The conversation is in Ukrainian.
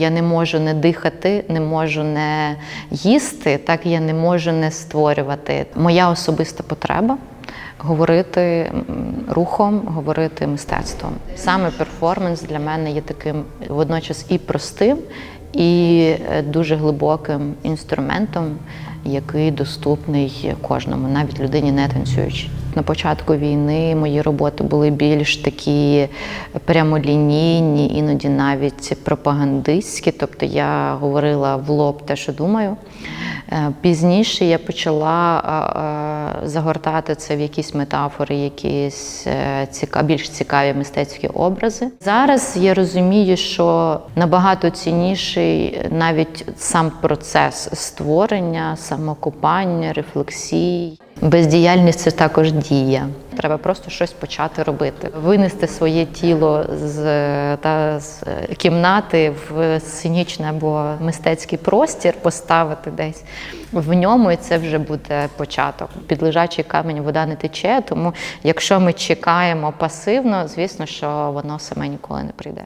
я не можу не дихати, не можу не їсти, так я не можу не створювати. Моя особиста потреба. Говорити рухом, говорити мистецтвом. Саме перформанс для мене є таким водночас і простим, і е, дуже глибоким інструментом, який доступний кожному, навіть людині не танцюючи. На початку війни мої роботи були більш такі прямолінійні, іноді навіть пропагандистські. Тобто я говорила в лоб те, що думаю. Е, Пізніше я почала загортати це в якісь метафори, якісь е, ціка- більш цікаві мистецькі образи. Зараз я розумію, що набагато цінніший навіть сам процес створення, самокупання, рефлексії. Бездіяльність це також дія. Треба просто щось почати робити, винести своє тіло з, та, з кімнати в сценічний або мистецький простір, поставити десь в ньому, і це вже буде початок. Під лежачий камінь вода не тече, тому якщо ми чекаємо пасивно, звісно, що воно саме ніколи не прийде.